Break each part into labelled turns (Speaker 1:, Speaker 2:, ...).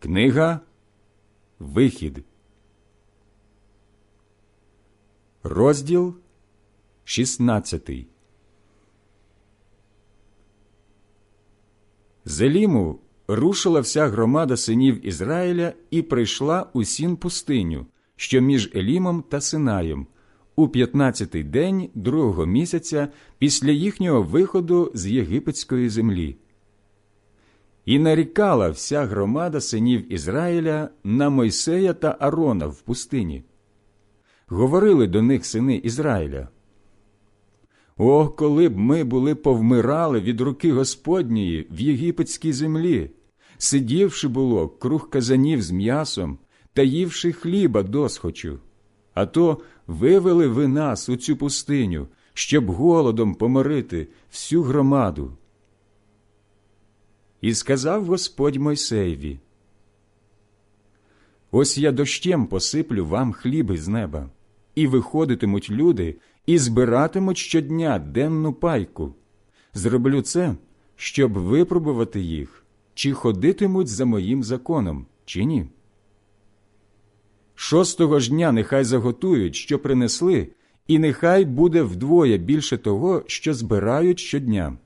Speaker 1: Книга Вихід. Розділ 16 З Еліму рушила вся громада синів Ізраїля і прийшла у сін пустиню, що між Елімом та Синаєм, у п'ятнадцятий день другого місяця після їхнього виходу з єгипетської землі. І нарікала вся громада синів Ізраїля на Мойсея та Арона в пустині. Говорили до них сини Ізраїля. О, коли б ми були повмирали від руки Господньої в єгипетській землі, сидівши було круг казанів з м'ясом та ївши хліба досхочу, а то вивели ви нас у цю пустиню, щоб голодом поморити всю громаду. І сказав Господь Мойсеєві, Ось я дощем посиплю вам хліби з неба, і виходитимуть люди, і збиратимуть щодня денну пайку. Зроблю це, щоб випробувати їх, чи ходитимуть за моїм законом, чи ні. Шостого ж дня нехай заготують, що принесли, і нехай буде вдвоє більше того, що збирають щодня.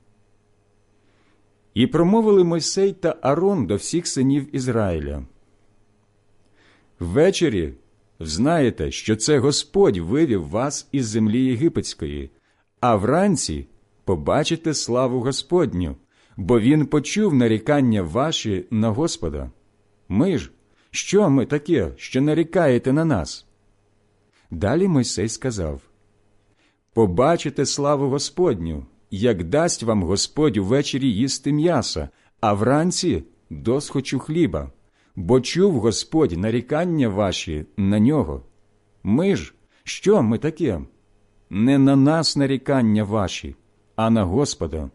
Speaker 1: І промовили Мойсей та Арон до всіх синів Ізраїля. Ввечері знаєте, що це Господь вивів вас із землі єгипетської, а вранці побачите славу Господню, бо Він почув нарікання ваші на Господа. Ми ж, що ми таке, що нарікаєте на нас? Далі Мойсей сказав Побачите славу Господню, як дасть вам Господь увечері їсти м'яса, а вранці досхочу хліба, бо чув Господь нарікання ваші на нього. Ми ж, що ми таке? Не на нас нарікання ваші, а на Господа.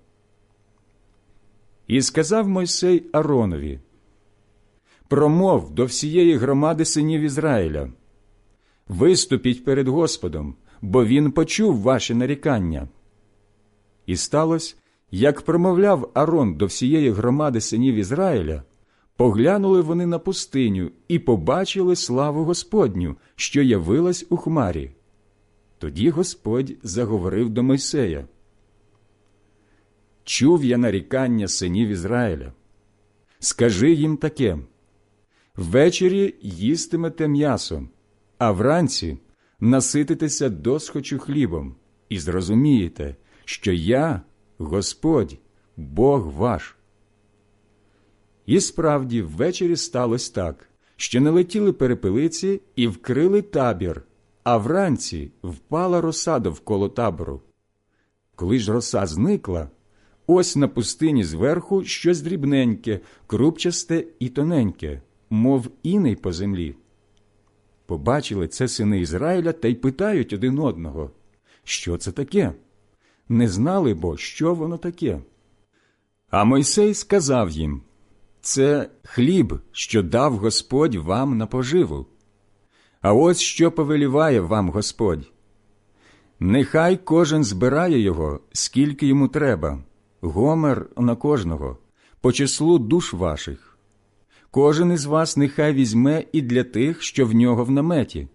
Speaker 1: І сказав Мойсей Аронові Промов до всієї громади синів Ізраїля. Виступіть перед Господом, бо Він почув ваші нарікання. І сталося, як промовляв Арон до всієї громади синів Ізраїля, поглянули вони на пустиню і побачили славу Господню, що явилась у хмарі. Тоді Господь заговорив до Мойсея. Чув я нарікання синів Ізраїля. Скажи їм таке ввечері їстимете м'ясо, а вранці насититеся досхочу хлібом, і зрозумієте, що я Господь, Бог ваш. І справді ввечері сталося так, що налетіли перепелиці і вкрили табір, а вранці впала роса довколо табору. Коли ж роса зникла, ось на пустині зверху щось дрібненьке, крупчасте і тоненьке, мов іней по землі. Побачили це сини Ізраїля та й питають один одного, що це таке? Не знали бо, що воно таке. А Мойсей сказав їм це хліб, що дав Господь вам на поживу. А ось що повеліває вам Господь. Нехай кожен збирає його, скільки йому треба, гомер на кожного, по числу душ ваших. Кожен із вас нехай візьме і для тих, що в нього в наметі.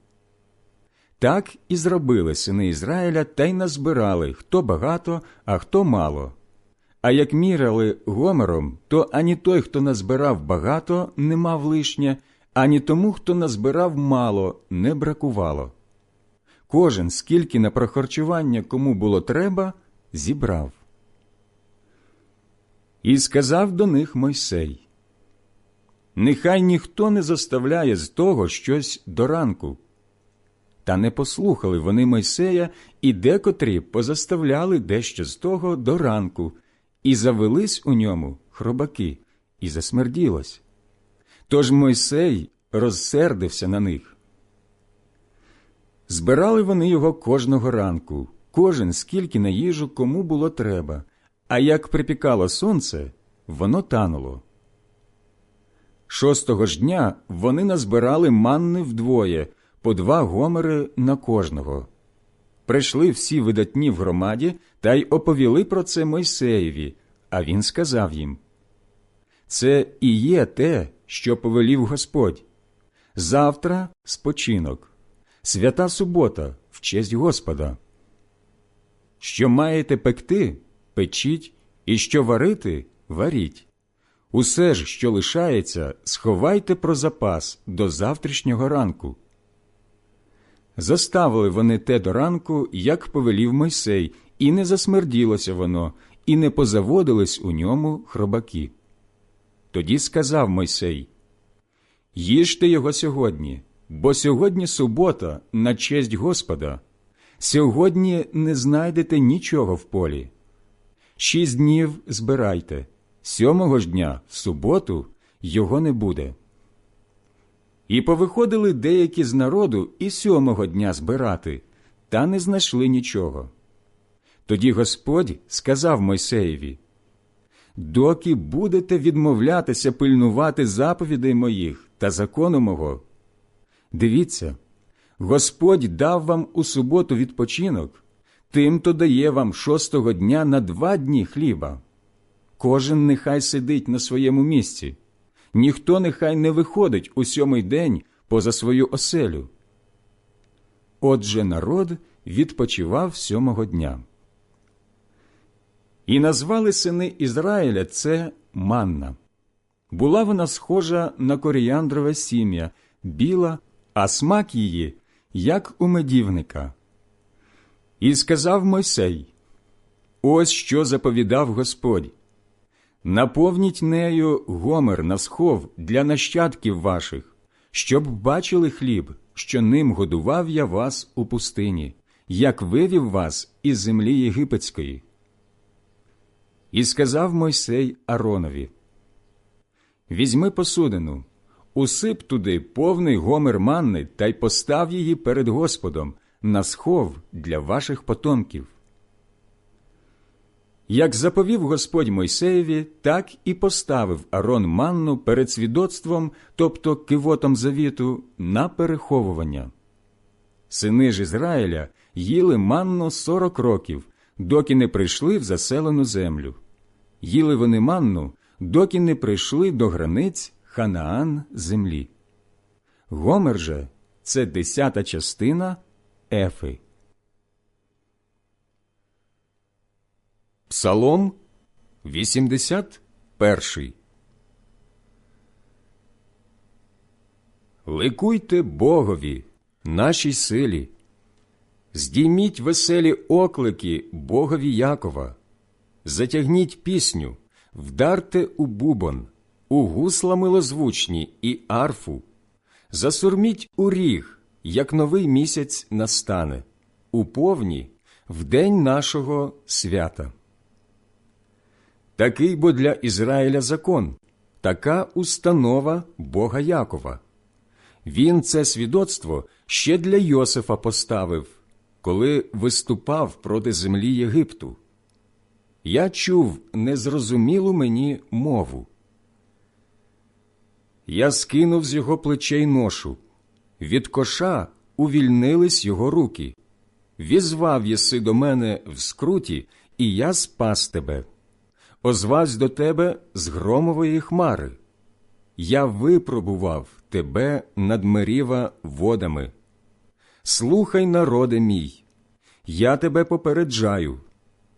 Speaker 1: Так і зробили сини Ізраїля та й назбирали хто багато, а хто мало. А як міряли гомером, то ані той, хто назбирав багато, не мав лишнє, ані тому, хто назбирав мало, не бракувало. Кожен, скільки на прохарчування кому було треба, зібрав. І сказав до них Мойсей Нехай ніхто не заставляє з того щось до ранку. Та не послухали вони Мойсея, і декотрі позаставляли дещо з того до ранку, і завелись у ньому хробаки, і засмерділось. Тож Мойсей розсердився на них. Збирали вони його кожного ранку, кожен скільки на їжу кому було треба, а як припікало сонце, воно тануло. Шостого ж дня вони назбирали манни вдвоє, по два гомери на кожного. Прийшли всі видатні в громаді та й оповіли про це Мойсеєві, а він сказав їм Це і є те, що повелів Господь. Завтра спочинок, свята субота в честь Господа. Що маєте пекти, печіть, і що варити, варіть. Усе ж, що лишається, сховайте про запас до завтрашнього ранку. Заставили вони те до ранку, як повелів Мойсей, і не засмерділося воно, і не позаводились у ньому хробаки. Тоді сказав Мойсей Їжте його сьогодні, бо сьогодні субота на честь Господа. Сьогодні не знайдете нічого в полі. Шість днів збирайте, сьомого ж дня, в суботу, його не буде. І повиходили деякі з народу і сьомого дня збирати, та не знайшли нічого. Тоді Господь сказав Мойсеєві Доки будете відмовлятися пильнувати заповідей моїх та закону мого. Дивіться, Господь дав вам у суботу відпочинок, тим-то дає вам шостого дня на два дні хліба. Кожен нехай сидить на своєму місці, ніхто нехай не виходить у сьомий день поза свою оселю. Отже народ відпочивав сьомого дня. І назвали сини Ізраїля це манна. Була вона схожа на коріандрове сім'я, біла, а смак її, як у медівника. І сказав Мойсей: Ось що заповідав Господь. Наповніть нею гомер на схов для нащадків ваших, щоб бачили хліб, що ним годував я вас у пустині, як вивів вас із землі єгипетської. І сказав Мойсей Аронові: Візьми посудину, усип туди повний гомер манни та й постав її перед Господом на схов для ваших потомків. Як заповів Господь Мойсеєві, так і поставив Арон манну перед свідоцтвом, тобто кивотом завіту, на переховування. Сини ж Ізраїля їли манну сорок років, доки не прийшли в заселену землю. Їли вони манну, доки не прийшли до границь Ханаан землі. Гомер же це десята частина ефи. Псалом 81 Ликуйте Богові, нашій силі, здійміть веселі оклики Богові Якова, затягніть пісню, вдарте у бубон, у гусла милозвучні і арфу, засурміть у ріг, як новий місяць настане, у повні в день нашого свята. Такий бо для Ізраїля закон, така установа Бога Якова. Він це свідоцтво ще для Йосифа поставив, коли виступав проти землі Єгипту. Я чув незрозумілу мені мову. Я скинув з його плечей ношу, від коша увільнились його руки. Візвав єси до мене в скруті, і я спас тебе озвавсь до тебе з громової хмари. Я випробував тебе над меріва водами. Слухай, народе мій, я тебе попереджаю,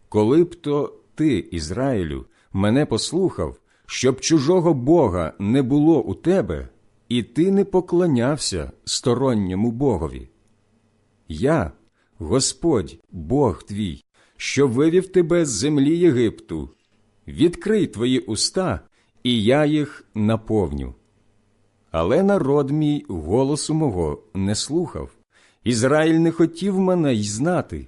Speaker 1: коли б то ти, Ізраїлю, мене послухав, щоб чужого Бога не було у тебе, і ти не поклонявся сторонньому Богові. Я, Господь, Бог твій, що вивів тебе з землі Єгипту, відкрий твої уста, і я їх наповню. Але народ мій голосу мого не слухав, Ізраїль не хотів мене й знати,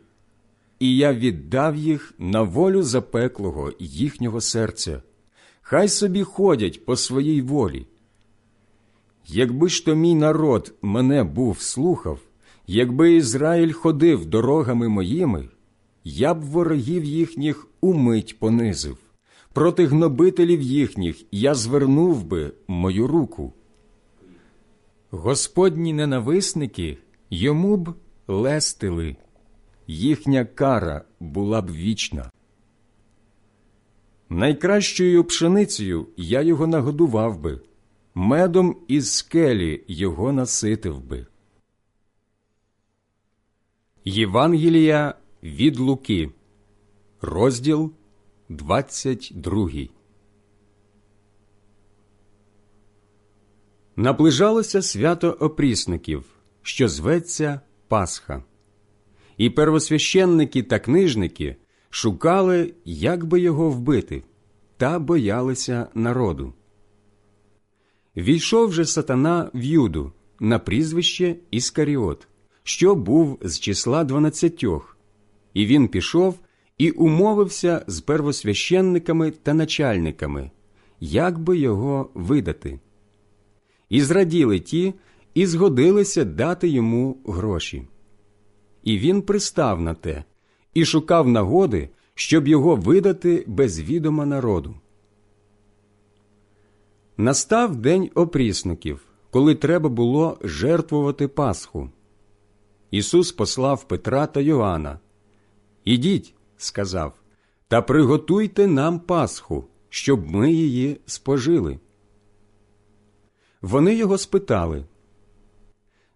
Speaker 1: і я віддав їх на волю запеклого їхнього серця. Хай собі ходять по своїй волі. Якби ж то мій народ мене був слухав, якби Ізраїль ходив дорогами моїми, я б ворогів їхніх умить понизив проти гнобителів їхніх я звернув би мою руку. Господні ненависники йому б лестили, їхня кара була б вічна. Найкращою пшеницею я його нагодував би, медом із скелі його наситив би. Євангелія від Луки, розділ 22 Наближалося свято опрісників, що зветься Пасха. І первосвященники та книжники шукали, як би його вбити, та боялися народу. Війшов же сатана в Юду на прізвище Іскаріот, що був з числа дванадцятьох, і він пішов і умовився з первосвященниками та начальниками, як би його видати. І зраділи ті, і згодилися дати йому гроші. І він пристав на те, і шукав нагоди, щоб його видати без відома народу. Настав день опрісників, коли треба було жертвувати Пасху. Ісус послав Петра та Йоанна. Ідіть, сказав, та приготуйте нам Пасху, щоб ми її спожили. Вони його спитали,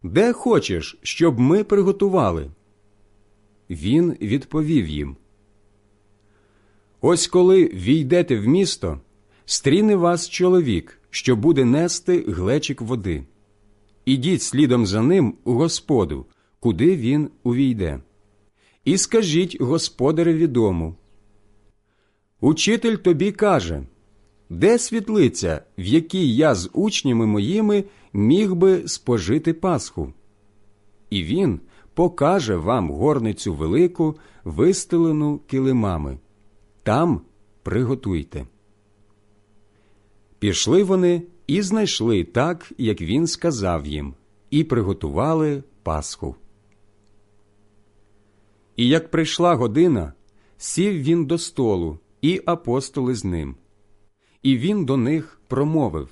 Speaker 1: Де хочеш, щоб ми приготували? Він відповів їм Ось коли війдете в місто, стріне вас чоловік, що буде нести глечик води. Ідіть слідом за ним у Господу, куди він увійде. І скажіть господареві дому. Учитель тобі каже, де світлиця, в якій я з учнями моїми міг би спожити Пасху? І він покаже вам горницю велику, вистелену килимами. Там приготуйте. Пішли вони і знайшли так, як він сказав їм, і приготували Пасху. І як прийшла година, сів він до столу, і апостоли з ним. І він до них промовив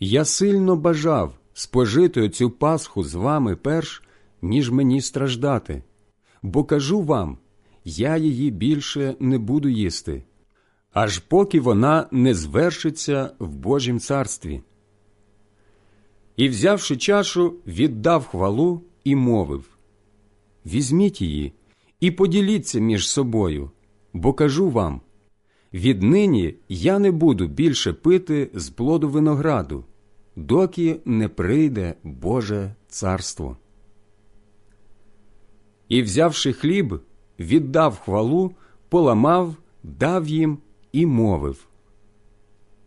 Speaker 1: Я сильно бажав спожити цю Пасху з вами перш, ніж мені страждати, бо кажу вам, я її більше не буду їсти, аж поки вона не звершиться в Божім царстві. І, взявши чашу, віддав хвалу і мовив Візьміть її і поділіться між собою, бо кажу вам віднині я не буду більше пити з плоду винограду, доки не прийде Боже царство. І, взявши хліб, віддав хвалу, поламав, дав їм і мовив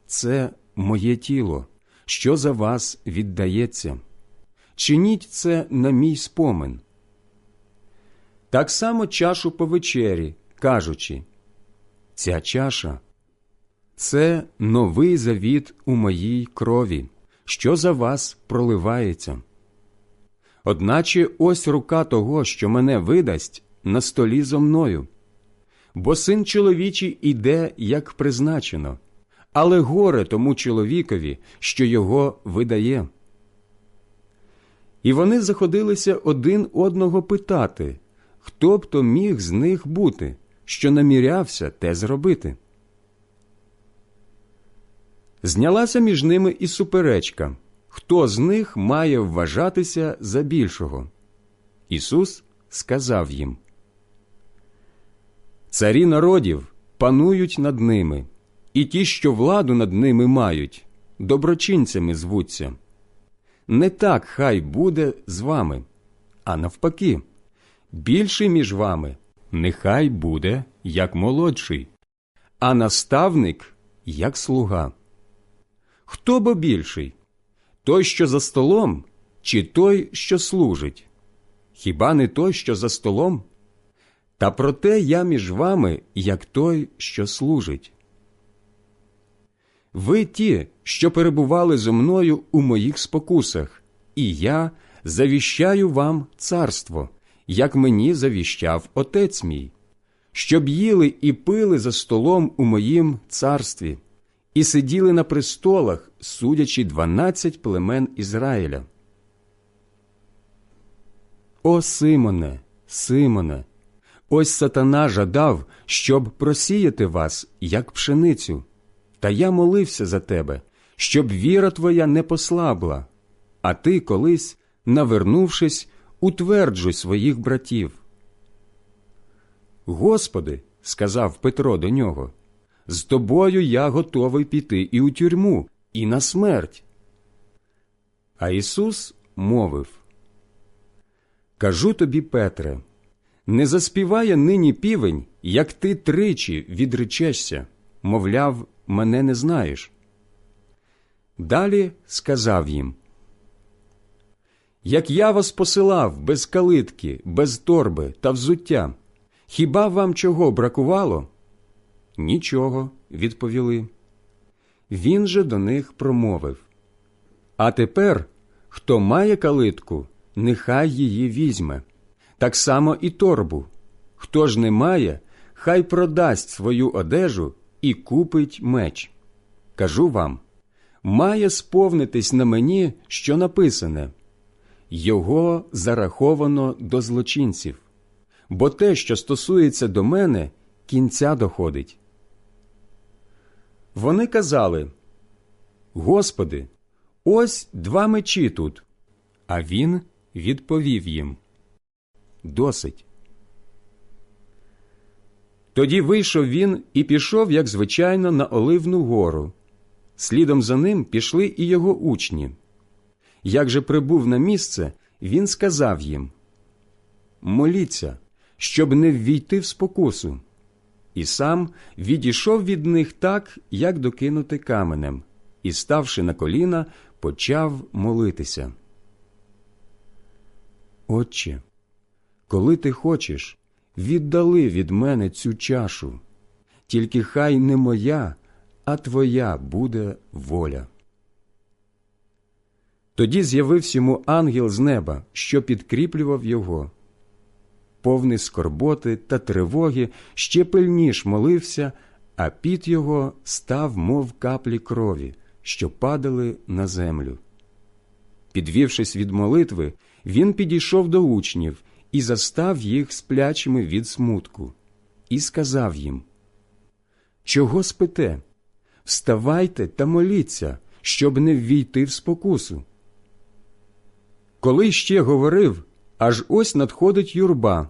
Speaker 1: Це моє тіло, що за вас віддається. Чиніть це на мій спомин. Так само чашу по вечері, кажучи Ця чаша це новий завіт у моїй крові, що за вас проливається. Одначе ось рука того, що мене видасть, на столі зо мною. Бо син чоловічий іде, як призначено, але горе тому чоловікові, що його видає. І вони заходилися один одного питати, хто б то міг з них бути, що намірявся те зробити. Знялася між ними і суперечка, хто з них має вважатися за більшого. Ісус сказав їм Царі народів панують над ними, і ті, що владу над ними мають, доброчинцями звуться. Не так хай буде з вами, а навпаки, більший між вами нехай буде як молодший, а наставник як слуга. Хто бо більший? Той, що за столом, чи той, що служить? Хіба не той, що за столом? Та проте я між вами, як той, що служить. Ви ті, що перебували зо мною у моїх спокусах, і я завіщаю вам царство, як мені завіщав отець мій, щоб їли і пили за столом у моїм царстві, і сиділи на престолах, судячи дванадцять племен Ізраїля. О Симоне, Симоне, ось сатана жадав, щоб просіяти вас, як пшеницю. Та я молився за тебе, щоб віра твоя не послабла, а ти колись, навернувшись, утверджуй своїх братів. Господи, сказав Петро до нього, з тобою я готовий піти і у тюрму, і на смерть. А Ісус мовив Кажу тобі, Петре, не заспіває нині півень, як ти тричі відречешся, мовляв, мене не знаєш. Далі сказав їм Як я вас посилав без калитки, без торби та взуття, хіба вам чого бракувало? Нічого, відповіли. Він же до них промовив А тепер, хто має калитку, нехай її візьме, так само і торбу. Хто ж не має, хай продасть свою одежу і купить меч. Кажу вам має сповнитись на мені, що написане Його зараховано до злочинців, бо те, що стосується до мене, кінця доходить. Вони казали Господи, ось два мечі тут. А він відповів їм Досить. Тоді вийшов він і пішов, як звичайно, на Оливну гору. Слідом за ним пішли і його учні. Як же прибув на місце, він сказав їм Моліться, щоб не ввійти в спокусу. І сам відійшов від них так, як докинути каменем, і, ставши на коліна, почав молитися. Отче, коли ти хочеш, віддали від мене цю чашу, тільки хай не моя, а твоя буде воля. Тоді з'явився йому ангел з неба, що підкріплював його. Повний скорботи та тривоги ще пильніш молився, а піт його став, мов каплі крові, що падали на землю. Підвівшись від молитви, він підійшов до учнів і застав їх сплячими від смутку, і сказав їм Чого спите? Вставайте та моліться, щоб не ввійти в спокусу. Коли ще говорив, аж ось надходить юрба,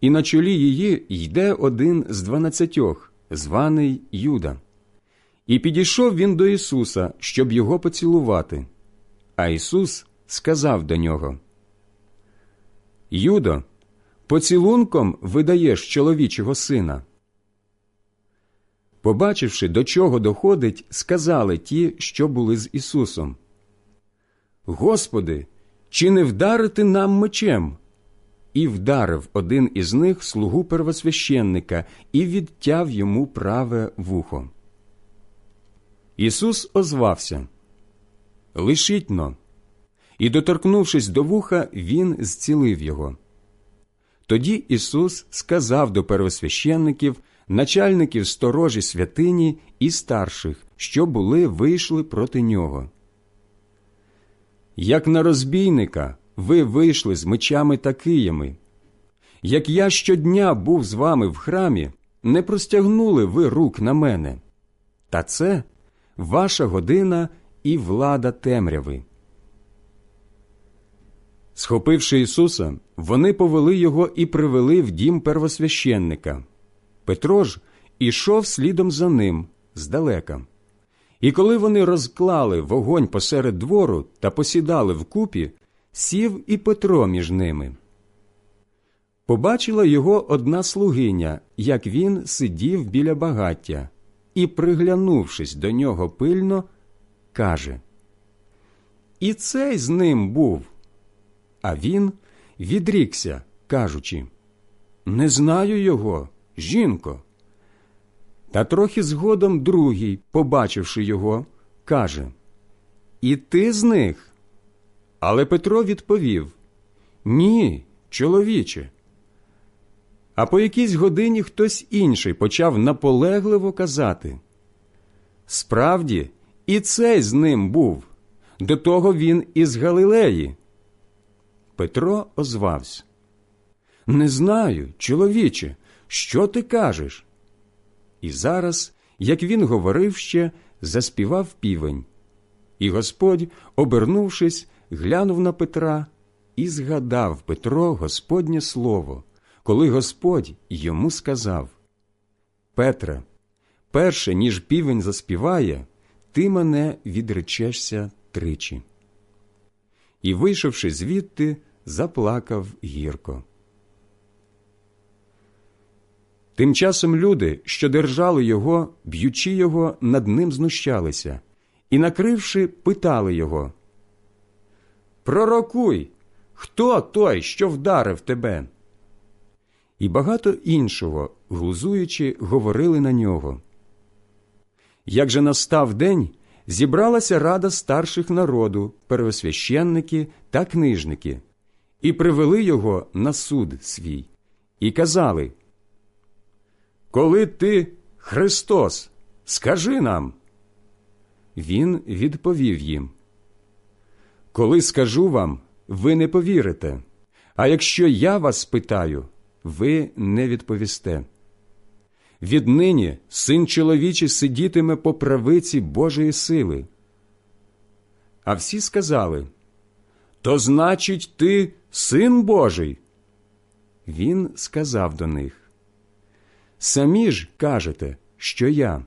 Speaker 1: і на чолі її йде один з дванадцятьох, званий Юда. І підійшов він до Ісуса, щоб його поцілувати. А Ісус сказав до нього Юдо, поцілунком видаєш чоловічого сина. Побачивши, до чого доходить, сказали ті, що були з Ісусом. Господи, чи не вдарити нам мечем? І вдарив один із них слугу первосвященника і відтяв йому праве вухо. Ісус озвався Лишіть-но. І, доторкнувшись до вуха, Він зцілив його. Тоді Ісус сказав до первосвященників, начальників сторожі святині і старших, що були вийшли проти нього. Як на розбійника ви вийшли з мечами та киями. Як я щодня був з вами в храмі, не простягнули ви рук на мене. Та це ваша година і влада темряви. Схопивши Ісуса, вони повели його і привели в дім первосвященника. Петро ж ішов слідом за ним здалека. І коли вони розклали вогонь посеред двору та посідали вкупі, сів і Петро між ними. Побачила його одна слугиня, як він сидів біля багаття, і, приглянувшись до нього пильно, каже І цей з ним був. А він відрікся, кажучи Не знаю його, жінко. Та трохи згодом другий, побачивши його, каже І ти з них? Але Петро відповів Ні, чоловіче. А по якійсь годині хтось інший почав наполегливо казати Справді, і цей з ним був, до того він із Галилеї. Петро озвався. Не знаю, чоловіче, що ти кажеш? І зараз, як він говорив ще, заспівав півень, І Господь, обернувшись, глянув на Петра і згадав Петро Господнє слово, коли Господь йому сказав Петре, перше, ніж півень заспіває, ти мене відречешся тричі. І, вийшовши звідти, заплакав гірко. Тим часом люди, що держали його, б'ючи його, над ним знущалися, і, накривши, питали його Пророкуй, хто той, що вдарив тебе? І багато іншого, глузуючи, говорили на нього. Як же настав день, зібралася рада старших народу, первосвященники та книжники, і привели його на суд свій, і казали Коли ти Христос, скажи нам. Він відповів їм Коли скажу вам, ви не повірите, а якщо я вас спитаю, ви не відповісте. Віднині син чоловічий сидітиме по правиці Божої сили. А всі сказали То значить, ти син Божий. Він сказав до них Самі ж кажете, що я.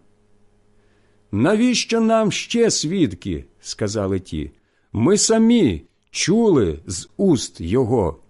Speaker 1: Навіщо нам ще свідки? сказали ті. Ми самі чули з уст його.